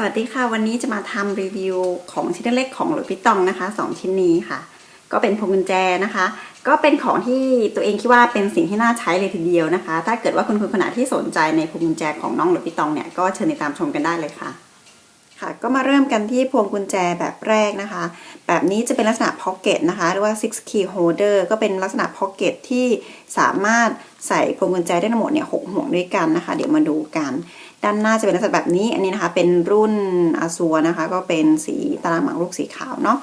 สวัสดีค่ะ วันนี้จะมาทำรีวิวของชิ้นเล็กของหลุยส์วิตตองนะคะสองชิ้นนี้ค่ะ ก็เป็นพวงกุญแจนะคะ ก็เป็นของที่ตัวเองคิดว่าเป็นสิ่งที่น่าใช้เลยทีเดียวนะคะ ถ้าเกิดว่าคุณคุณขนาดที่สนใจในพวงกุญแจของน้องหลุยส์วิตตองเนี่ยก็เชิญติดตามชมกันได้เลยค่ะ ค่ะ ก็มาเริ่มกันที่พวงกุญแจแบบแรกนะคะ แบบนี้จะเป็นลักษณะพ็อกเก็ตนะคะหรือว่า six key holder ก็เป็นลักษณะพ็อกเก็ตที่สามารถใส่พวงกุญแจได้ทั้งหมดเนี่ยหกห่วงด้วยกันนะคะ เดี๋ยวมาดูกัน ด้านหน้าจะเป็นลักษณะแบบนี้ อันนี้นะคะเป็นรุ่นอาซัวนะคะ ก็เป็นสีตารางหมากรุกสีขาวเนาะ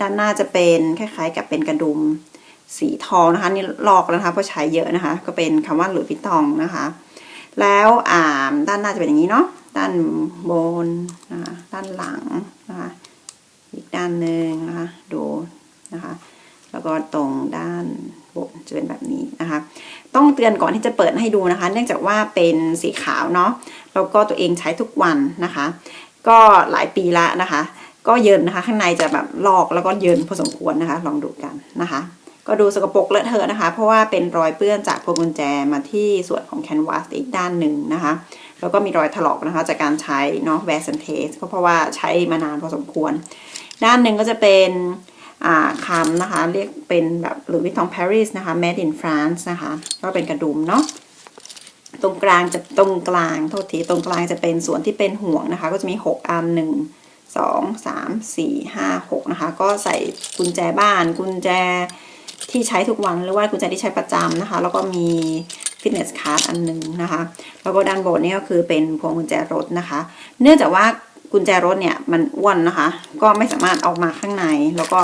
ด้านหน้าจะเป็นคล้ายๆ กับเป็นกระดุมสีทองนะคะนี่ลอกแล้วนะคะเพราะใช้เยอะนะคะ ก็เป็นคำว่าหลุยส์วิตตองนะคะ แล้วอ่าด้านหน้าจะเป็นอย่างนี้เนาะ ด้านบนนะคะด้านหลังนะคะ อีกด้านหนึ่งนะคะ ดูนะคะ แล้วก็ตรงด้าน จะเป็นแบบนี้นะคะ ต้องเตือนก่อนที่จะเปิดให้ดูนะคะ เนื่องจากว่าเป็นสีขาวเนาะแล้วก็ตัวเองใช้ทุกวันนะคะ ก็หลายปีละนะคะ ก็เยินนะคะ ข้างในจะแบบลอกแล้วก็เยินพอสมควรนะคะ ลองดูกันนะคะ ก็ดูสกปรกเลอะเทอะนะคะ เพราะว่าเป็นรอยเปื้อนจากพวงกุญแจมาที่ส่วนของแคนวาสอีกด้านหนึ่งนะคะแล้วก็มีรอยถลอกนะคะจากการใช้เนาะแวร์เซนเทสก็เพราะว่าใช้มานานพอสมควร ด้านหนึ่งก็จะเป็น คำนะคะ เรียกเป็นแบบหรือวิตตองปารีสนะคะ made in France นะคะ ก็เป็นกระดุมเนาะตรงกลางจะตรงกลางโทษทีตรงกลางจะเป็นส่วนที่เป็นห่วงนะคะ ก็จะมี 6อันหนึ่งสองสามสี่ห้าหกนะคะ ก็ใส่กุญแจบ้านกุญแจที่ใช้ทุกวันหรือว่ากุญแจที่ใช้ประจำนะคะ แล้วก็มีฟิตเนสคาร์ดอันหนึ่งนะคะ แล้วก็ด้านบนนี่ก็คือเป็นพวงกุญแจรถนะคะ เนื่องจากว่า กุญแจรถเนี่ยมันอ้วนนะคะ ก็ไม่สามารถเออกมาข้างใน แล้วก็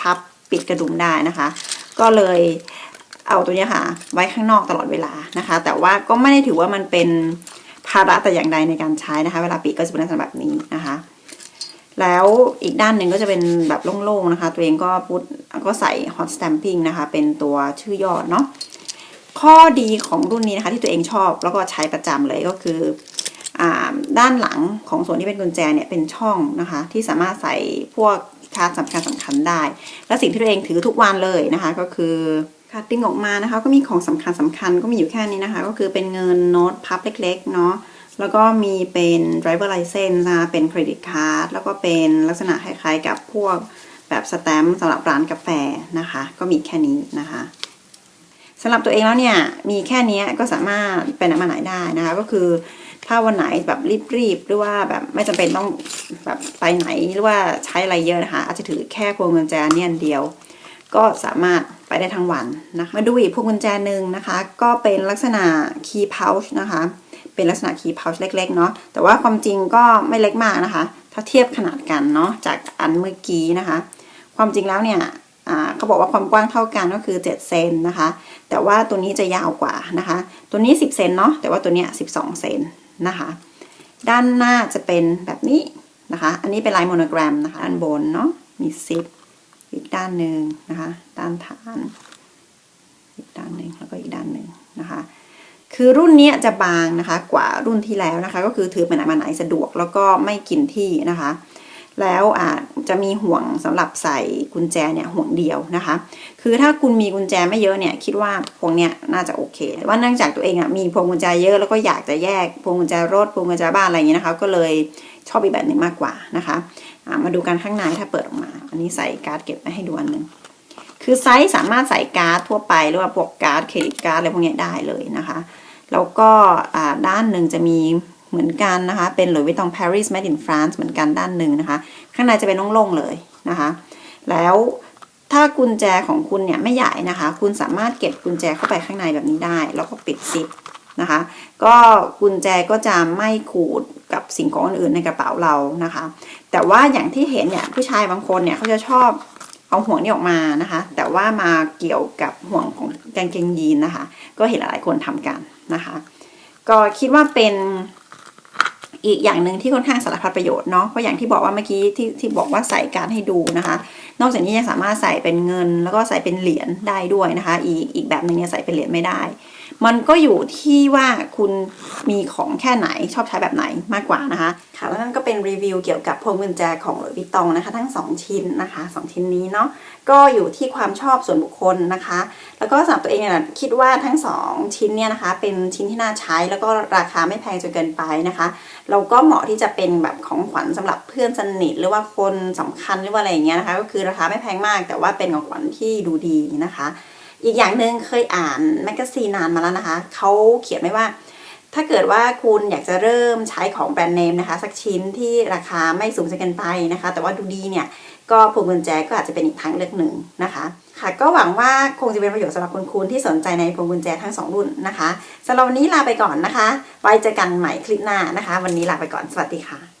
พับปิดกระดุมได้นะคะ ก็เลยเอาตัวเนี้ยค่ะ ไว้ข้างนอกตลอดเวลานะคะ แต่ว่าก็ไม่ได้ถือว่ามันเป็นภาระแต่อย่างใดในการใช้นะคะ เวลาปิดก็จะเป็นลักษณะแบบนี้นะคะ แล้วอีกด้านหนึ่งก็จะเป็นแบบโล่งๆนะคะ ตัวเองก็พุทก็ใส่ hot stamping นะคะ เป็นตัวชื่อยอดเนาะข้อดีของรุ่นนี้นะคะ ที่ตัวเองชอบแล้วก็ใช้ประจำเลยก็คืออ่า ด้านหลังของส่วนที่เป็นกุญแจเนี่ยเป็นช่องนะคะ ที่สามารถใส่พวกการ์ดสำคัญสำคัญได้ และสิ่งที่ตัวเองถือทุกวันเลยนะคะ ก็คือคัตติ้งออกมานะคะ ก็มีของสำคัญสำคัญก็มีอยู่แค่นี้นะคะ ก็คือเป็นเงินโน้ตพับเล็กๆเนาะแล้วก็มีเป็น driver license นะคะเป็นเครดิตการ์ดแล้วก็เป็นลักษณะคล้ายๆกับพวกแบบสแตมป์สำหรับร้านกาแฟนะคะ ก็มีแค่นี้นะคะสำหรับตัวเองแล้วเนี่ยมีแค่นี้ก็สามารถไปไหนมาไหนได้นะคะ ก็คือ ถ้าวันไหนแบบรีบๆหรือว่าแบบไม่จำเป็นต้องแบบไปไหนหรือว่าใช้อะไรเยอะนะคะ อาจจะถือแค่พวงกุญแจเนี่ยอันเดียว ก็สามารถไปได้ทั้งวันนะคะมาดูอีกพวงกุญแจหนึ่งนะคะ ก็เป็นลักษณะ key pouch นะคะ เป็นลักษณะ key pouch เล็ก ๆ เนาะแต่ว่าความจริงก็ไม่เล็กมากนะคะ ถ้าเทียบขนาดกันเนาะจากอันเมื่อกี้นะคะ ความจริงแล้วเนี่ยเขาบอกว่าความกว้างเท่ากันก็คือ 7 เซนนะคะ แต่ว่าตัวนี้จะยาวกว่านะคะ ตัวนี้ 10 เซนเนาะ แต่ว่าตัวเนี้ย12 เซน นะคะ ด้านหน้าจะเป็นแบบนี้นะคะ อันนี้เป็นลายโมโนแกรมนะคะ ด้านบนเนาะ มีซิปอีกด้านหนึ่งนะคะ ด้านฐาน อีกด้านหนึ่งแล้วก็อีกด้านหนึ่งนะคะ คือรุ่นนี้จะบางนะคะ กว่ารุ่นที่แล้วนะคะ ก็คือถือไปไหนมาไหนสะดวกแล้วก็ไม่กินที่นะคะ แล้วอาจจะมีห่วงสำหรับใส่กุญแจเนี่ยห่วงเดียวนะคะ คือถ้าคุณมีกุญแจไม่เยอะเนี่ยคิดว่าพวงเนี้ยน่าจะโอเคแต่ว่าเนื่องจากตัวเองอะมีพวงกุญแจเยอะแล้วก็อยากจะแยกพวงกุญแจรถพวงกุญแจบ้านอะไรอย่างเงี้ยนะคะ ก็เลยชอบอีกแบบหนึ่งมากกว่านะคะะมาดูกันข้างในถ้าเปิดออกมา อันนี้ใส่การ์ดเก็บไว้ให้ดูอันหนึงคือไซส์สามารถใส่การ์ดทั่วไปหรือว่าพวกการ์ดเครดิตการ์ดอะไรพวกเนี้ยได้เลยนะคะ แล้วก็ด้านหนึ่งจะมี เหมือนกันนะคะ เป็นหลุยส์วิตตอง Paris Made in France เหมือนกันด้านหนึ่งนะคะ ข้างในจะเป็นโล่งๆเลยนะคะ แล้วถ้ากุญแจของคุณเนี่ยไม่ใหญ่นะคะ คุณสามารถเก็บกุญแจเข้าไปข้างในแบบนี้ได้ แล้วก็ปิดซิปนะคะ ก็กุญแจก็จะไม่ขูดกับสิ่งของอื่นในกระเป๋าเรานะคะ แต่ว่าอย่างที่เห็นเนี่ยผู้ชายบางคนเนี่ยเขาจะชอบเอาห่วงนี้ออกมานะคะ แต่ว่ามาเกี่ยวกับห่วงของกางเกงยีนนะคะ ก็เห็นหลายคนทำกันนะคะ ก็คิดว่าเป็น อีกอย่างหนึ่งที่ค่อนข้างสารพัดประโยชน์เนาะเพราะอย่างที่บอกว่าเมื่อกี้ที่ที่บอกว่าใส่การให้ดูนะคะ นอกจากนี้ยังสามารถใส่เป็นเงิน แล้วก็ใส่เป็นเหรียญได้ด้วยนะคะ อีกอีกแบบหนึ่งเนี่ยใส่เป็นเหรียญไม่ได้ มันก็อยู่ที่ว่าคุณมีของแค่ไหนชอบใช้แบบไหนมากกว่านะคะค่ะแล้วนั่นก็เป็นรีวิวเกี่ยวกับพวงกุญแจของหลุยส์วิตตองนะคะ ทั้ง 2 ชิ้นนะคะ 2 ชิ้นนี้เนาะ ก็อยู่ที่ความชอบส่วนบุคคลนะคะ แล้วก็สำหรับตัวเองเนี่ยคิดว่าทั้งสองชิ้นเนี่ยนะคะ เป็นชิ้นที่น่าใช้แล้วก็ราคาไม่แพงจนเกินไปนะคะ เราก็เหมาะที่จะเป็นแบบของขวัญสำหรับเพื่อนสนิทหรือว่าคนสำคัญหรือว่าอะไรอย่างเงี้ยนะคะ ก็คือราคาไม่แพงมาก แต่ว่าเป็นของขวัญที่ดูดีนะคะ อีกอย่างหนึ่งเคยอ่านแมกกาซีนนานมาแล้วนะคะเขาเขียนไว้ว่า ถ้าเกิดว่าคุณอยากจะเริ่มใช้ของแบรนด์เนมนะคะ สักชิ้นที่ราคาไม่สูงจนเกินไปนะคะ แต่ว่าดูดีเนี่ยก็พวงกุญแจก็อาจจะเป็นอีกทางเลือกหนึ่งนะคะ ค่ะ ก็หวังว่าคงจะเป็นประโยชน์สำหรับคุณคุณที่สนใจในพวงกุญแจทั้งสองรุ่นนะคะสำหรับวันนี้ลาไปก่อนนะคะ ไว้เจอกันใหม่คลิปหน้านะคะ วันนี้ลาไปก่อนสวัสดีค่ะ